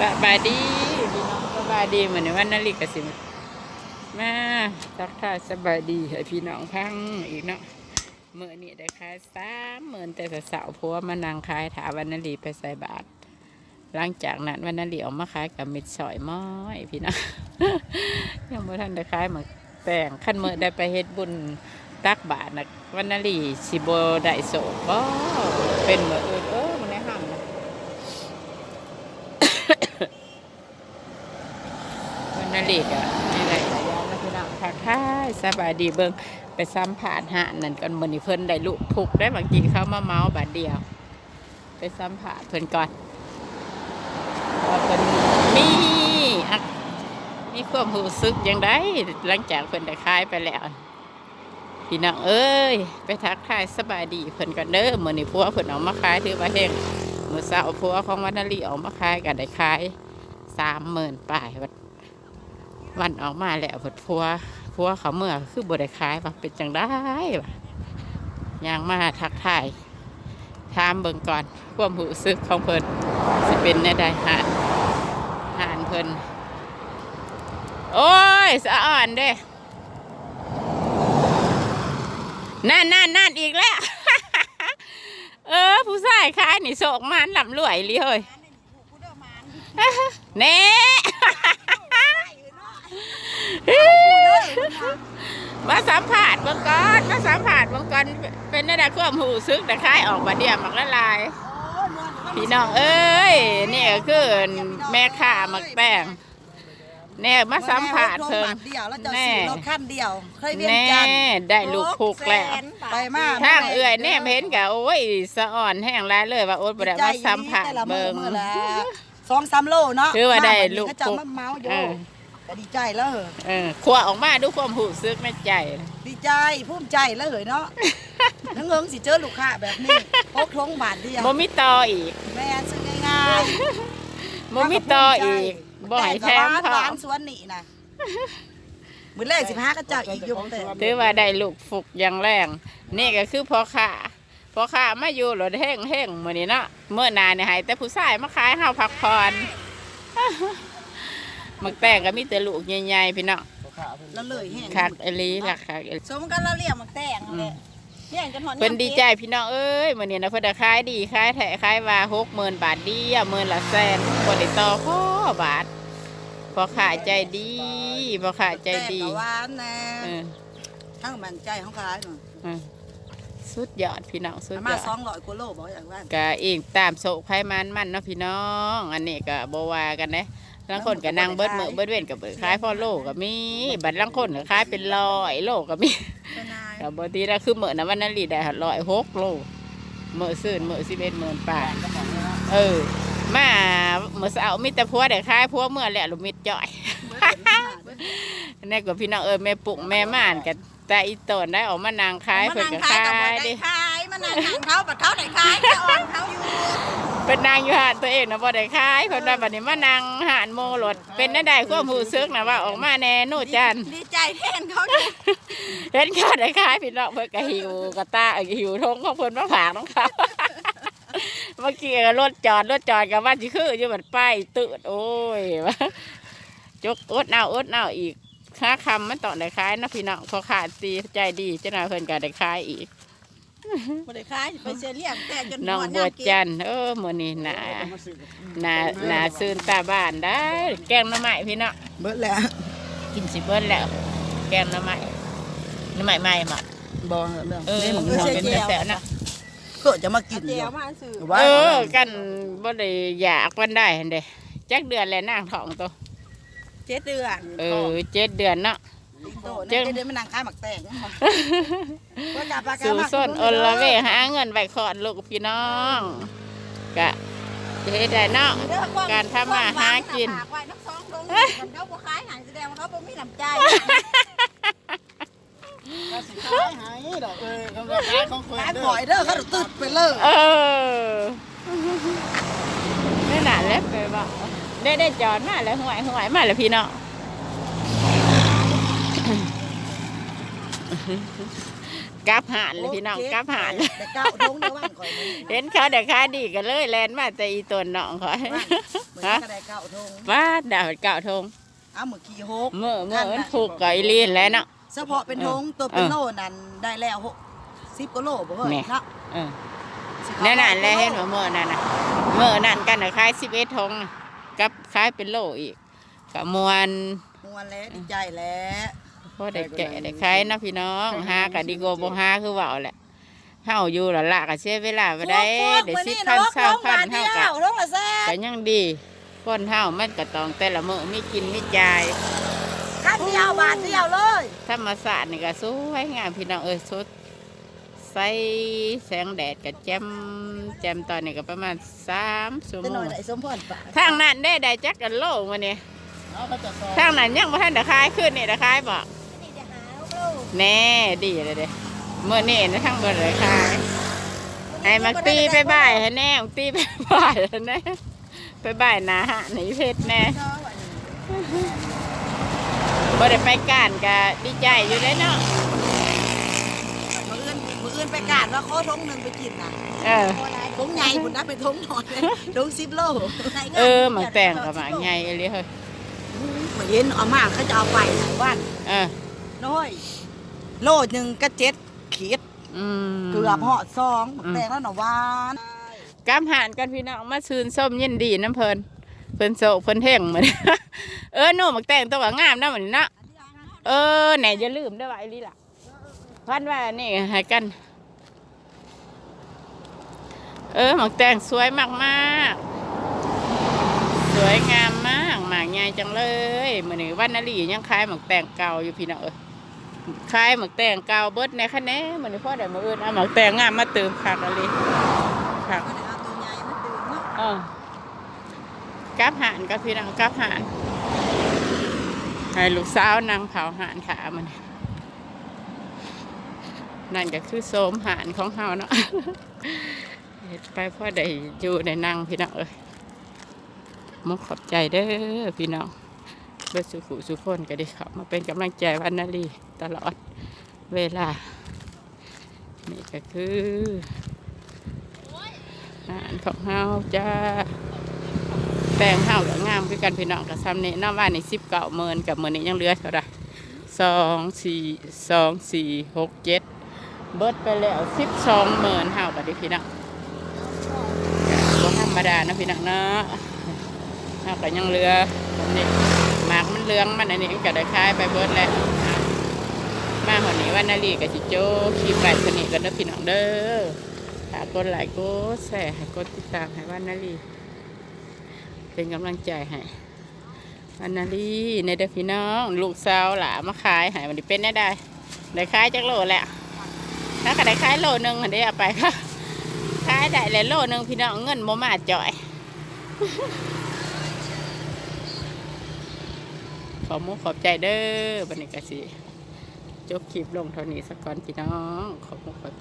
สบายดีพี่น้องสบายดีเหมือนวันนาฬิกาสิมาทักทายสบายดีให้พี่น้องพังอีกเนาะเมื่อนี้ได้ขายสามหมื่นแต่สาวพัวมานางขายถาวันนาลีไปใส่บาทหลังจากนั้นวันนาลีออกมาขายกับมิดสอยม้อยพี่น้องยังไม่ทันได้ขายหมาแต่งขั้นเมื่อได้ไปเฮ็ดบุญตักบาทนะวันนาลีสิโบได้โศกเป็นเมื่อนเออเออมันได้ห้ามนะ วันนาฬิกอะนี่แหละระยะนะพี่น้องทักทายสบายดีเบิ่งไปซ้ำผ่านหานั่นก่อนมือนี้เพิ่นได้ลูกพุกได้บางทีเข้ามาเมาส์บาดเดียว ไปซ้ำผ่านเพิ่นก่อนว่าเพิ่นมีอะมีความรู้สึกยังไดหลังจากเพิ่นได้ขายไปแล้วพี่น้องเอ้ยไปทักทายสบายดีเพิ่นก่อนเด้อมือนี้ผัวเพิ่นเอามาขายถือว่าแห้งมือเช้าผัวของวันนลีออกมาขายก็ได้ขาย30,000ป้ายวัด วันออกมาแล้วผดพัวพัวเขาเมื่อคือบริคล้ายว่าเป็นจังได้วะยางมาทักทายถามเบิ่งก่อนความหูซึกของเพิ่นสิเป็นในใดหานหานเพิ่นโอ้ยสะอ่อนเด้นั่นนั่นนั่นอีกแล้ว เออ ผู้ชายขายนี่โศกมันลำรวยเลยเฮ้ยเน่ มาสัมผัสเบางก่อนมาสัมผัสเบางก่อนเป็นนั่นแหละความหูซึกแต่คล้ายออกมาเดียมมักละลาย พี่น้องเอ้ยนี่ก็คือแม่ค้ามักแป้งเนี่ยมาสัมผัสเพิ่งเดียวแล้วจะแน่ซื้อรถคันเดียวเคยเวียนแน่จันทร์ได้ลูกพุกแล้วไปมากทางเอื่อยแน่เห็นกะโอ้ยสะอ่อนแห้งร้ายเลยว่าโอ๊ตบ่ได้มาสัมผัสแต่ละมืเบิ่องมือละสองสามโลเนาะถือว่าได้ลูกเขาจะมาเมาอยู่เออ ก็ดีใจแล้วเหรอเออขวออกมาดูความหูซึกในใจ ดีใจภูมิใจแล้วเหรอเนาะ นังเงิงสิเจอลูกค้าแบบนี้พกทงบาทเดียวบ่มีต่ออีกแม่ซื้อง่ายๆบ่มีต่ออีกบ่ให้แถมแต่พก็อหวานสวนนี่นะมื้อแรกสิบห้าก็เจ้าอีกอยุ่แต่ถือว่าได้ลูกฝึกอย่างแรง นี่ก็คือพ่อค้าพ่อค้ามาอยู่รถแห้งแห้งๆมื้อนี้เนาะเมื่อหนาเนี่ยให้แต่ผู้ชายมาขายเฮาพักผ่อน มักแต่งก็มีแต่ลูกใหญ่ๆพี่น้องแล้วเลยแห้งคักอหลีล่ะคักอีหลีสมกันเราเรียกมันแต่งเลยเรียกกันหอนเพิ่นดีใจพี่น้องเอ้ยมื้อนี้นะเพิ่นได้ขายดีขายแท้ขายว่า60,000บาทเดียวหมื่นละแสนบ่ได้ต่อพ่อบาทพ่อค้าใจดีพ่อค้าใจดีแต่ก็หวานแน่เออทั้งมันใจของขายหน่อยเออสุดยอดพี่น้องสุดประยมาณอดสองร้อยกว่าโลบอกอย่างว่าก็เองตามโศกภัยมันมันเนาะพี่น้อง อันนี้ก็บว่ากันนะ ลางคนก็นั่งเบิดมือเบิดเว้นกับเบิดขายพ่อโลก็มี บัดลางคนก็ขายเป็นร้อยโลก็มีเป็นนายกับบทีละคือเหมือนนะวันนั้นรีได้ร้อยหกโลเมื่อซื่นเมื่อสิบเอ็ดหมื่นบาทเออมาเมื่อเสาร์มีแต่พัวเด็กขายพัวเมื่อแหละลูกมิดจ่อยนี่ก็พี่น้องเออแม่ปุกแม่ม่านกันแต่อีตนได้ออกมานางขายมาเพิ่นนั่งก็ขายกับขาบ่ยได้ ดิขายมานั่งทางเขาบัดเขาได้ขายจะอ่อนเขาอยู่เป็นนางอยู่หาดตัวเองนะบ่ได้ขายเพิ่นว่าบัดนี้มานางหานโมรถเป็นได้ได้ความรู้สึกนะว่าออกมาแน่นู่จันดีใจแทนเขาอยู่เห็นเขาได้ขายพี่น้องเพิ่นก็หิวกระตาหิวทงของเพิ่นมาฝากน้องเขาเมื่อกี้ก็รถจอดรถจอดกับว่าสิคืออยู่บัดป้ายตืดโอ้ยว่าจกอดเอาอดเอาอีกค่าคำมันต้องได้ขายเนาะพี่น้องพอขาดตีใจดีเจ้าหน่อยเพิ่นก็ได้ขายอีก บ่ได้ขายไปเสียเรียกแต่จนน้องบัวจันทร์เออมื้อนี้หนาหนาหนาซื่นตาบ้านได้ แกงหน้ำไม้พี่น้องเบิดแล้วกินสิเบิ้ลแล้ว แกงหน้ำไม้หน้ำไม้ใหม่มาบ่เรื่องเออนี่มัมันนหอมเสียเป็นเจียวแสบๆนะก็จะมากินเจีเดียยววมาซื้อเออกันบ่ได้อยากวันได้เห็นเด้จักเดือนแล้วนางท้องตัวเจ็ดเดือน เออเจ็ดเดือนเนาะ โตนั่นจะเดินมานั่งขายหมักแตงว่าจะปลากาสู่มาส้นอลละเวหาเงินไว้ขอดลูกพี่น้องกะเฮ็ดได้เนาะการทำมาหากินฝากไว้น้ำสองลงเขาบ่ขายใหายแสดงว่าเขาบ่มีน้ำใจขายหายดอกเออเขาขายของคนขายบ่อยเด้อเขาตึดไปเลยเออนี่น่ะเล็บไปบ่ได้ได้จอดมาแล้วห่วยห่วยมาแล้วพี่น้อง กลับหานเลยพี่น้องกลับหานแต่เก้าทงเดียวว่านข่อยมือเห็นเขาแต่ค้ายดีกันเลยแลนมาแต่อีตัวน้องขอยเหมือนกระไดเก้าทงว่าดาวเก่าทงเอามือขี่หกเมื่อเมื่อมันผูกกับอีลีนแล้วเนาะเฉพาะเป็นทงตัวเป็นโลนั่นได้แล้วหกสิบกว่าโลบ่เฮ้ยแหม่เนาะเออนั่นน่ะแล้วเห็นว่าเมื่อนั่นน่ะเมื่อนั่นกันน่ะคล้ายสิบเอ็ดทงน่ะกับคล้ายเป็นโลอีกกับมวนมวนแล้วดีใจแล้ว พอได้แก่ได้คล้ายเนาะพี่น้องหากับดีโกบ่หาคือเว่าแหละเฮาอยู่ละละก็เสียเวลาไปได้เดี๋ยวสิพันเศร้าพันเฮาเก้ากะลงละแซ่ก็ยังดีคนเฮามันก็ต้องแต่ละมื้อมีกินมีจ่ายข้าเดียวบาทเดียวเลยธรรมศาสตร์นี่ก็สวยงามพี่น้องเอ้ยสดใสแสงแดดก็แจ่มแจ่มตอนนี้ก็ประมาณ3ชั่วจะโมหน่อยงได้สมพรปะทางนั้นได้ได้จักกันโลมาเนี่ยทางนั้นยังบ่ทันได้ขายขึ้นนี่ได้ขายบ่นี่จะหาลูก แน่ดีเลยเด้เมื่อนี่นะทั้งเบิดเลยขายให้มักตีไปบ่ายให้แน่มักตีไปบ่ายให้แน่ไปบ่ายหนาหะหนีเพชรแน่บ่ได้ไปการก็ดีใจอยู่ได้อเนาะมืออื่นมืออื่นไปกาดว่าขอทงหนึ่งไปกินนะเออทงใหญ่บุญนะไปทงหน่อยทงสิบโลเออหมักแต่งกับหมากใหญ่เลยเฮ้ยเหมือนเห็นเอามากเขาจะเอาไปไหนวันเออ น้อยโลหนึ่งก็เจ็ดขีดอืมเกือบเหาะซองอืมแตงแล้วหน่อหวานกำหานกันพี่น้องมาชื่นส้มยินดีน้ำเพลินเพิ่นโศกเพิ่นเท่งเหมือน เออหนูหมักแต่งตัวงามนะเหมือนเนาะเออไหนอย่าลืมได้อว่าไอ้ลี่ล่ะพันว่านี่ให้กัน เออหมักแต่งสวยมากมากๆสวยงามมากหมากใหญ่จังเลยเหมือนวันนาลียังขายหมักแต่งเก่าอยู่พี่น้องเออ ขายหมักแต่งเก่าเบิดในคะแนนเหมือนพ่อเดี๋ยวมาอื่นเอาหมักแต่งงามมาเติมคักอะไรคักก็ได้เอาตัวใหญ่มาตื่นเนาะเออกับหานกับพี่น้องกับหานให้ลูกสาวนางเผาหานขามันนั่นก็คือโสมหานของเฮาเนาะเฮ็ดไปพ่อได้อยู่ในนั่งพี่น้องเอ้ยมุกขอบใจเด้อพี่น้องื่อสุขุสุขคนก็ได้เขับมาเป็นกำลังใจวันนาลีตลอดเวลา นี่ก็คืออาหารของเฮาจ้าแปลงเฮาก็งามคือกันพี่น้องกับซ้ำนี้น้ำว่านี่สิบเก้าเมินกับเมินนี้ยังเหลือเท่าไหร่สองสี่สองสี่หกเจ็ดเบิดไปแล้วสิบสองเมินเฮาบัดนี้พี่น้องก็ธรรมดานะพี่น้องเนาะเฮาก็ยังเหลือนนี้ มันเลืองมันอันนี้ก็ได้คายไปเบิดแล้วอะมาหนนี้วันนาลีกับจิโจ้คีบไก่คนนี้กันเด้อพี่น้องเด้อฝากดไลค์กดแชร์ห้กดติดตามให้วันนาลีเป็นกำลังใจให้อันนาลีในเด็กพี่น้อง ลูกสาวหลามาขายให้มันได้เป็นได้ได้ได้ขายจักโลแหละถ้าก็ได้ขายโลหนึงอันนี้เอาไปค่ะขายได้เลยโลหนึงพี่น้องเงินโมมาจ่อย ขอมุขอบใจเด้อบันนี้กสิจบคลิปลงเท่านี้สักก่อนพี่น้อง ขอบมุณขอบ